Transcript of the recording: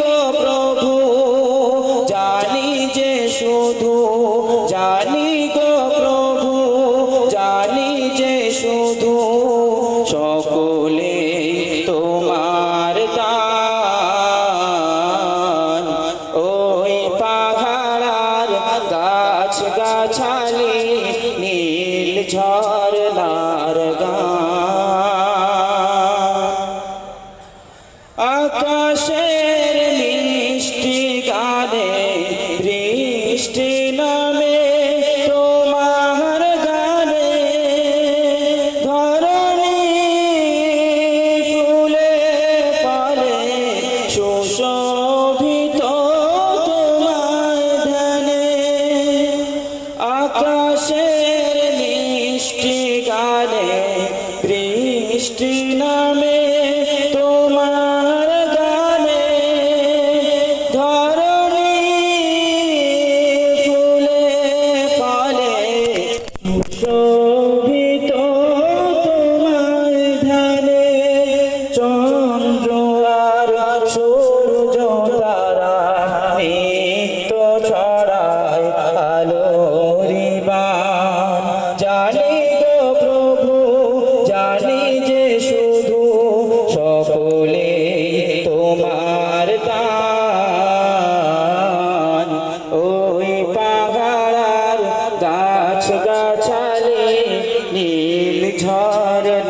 গো প্রভু, জানি যে শুধু, জানি গো প্রভু, জানি যে শুধু, সকলে তোমার দান। ওই পাহাড়ার গাছ গাছালি নীল ঝড় আকাশের মিষ্টি গানে, বৃষ্টি নামে তোমার গানে। ধরণী ফুলে ফলে সুশোভিত তোমার ধ্যানে। আকাশের মিষ্টি গানে, বৃষ্টি না শোভিত তোমার ধানে চন্দ্র আর গাছ গাছালে নীল ঝড়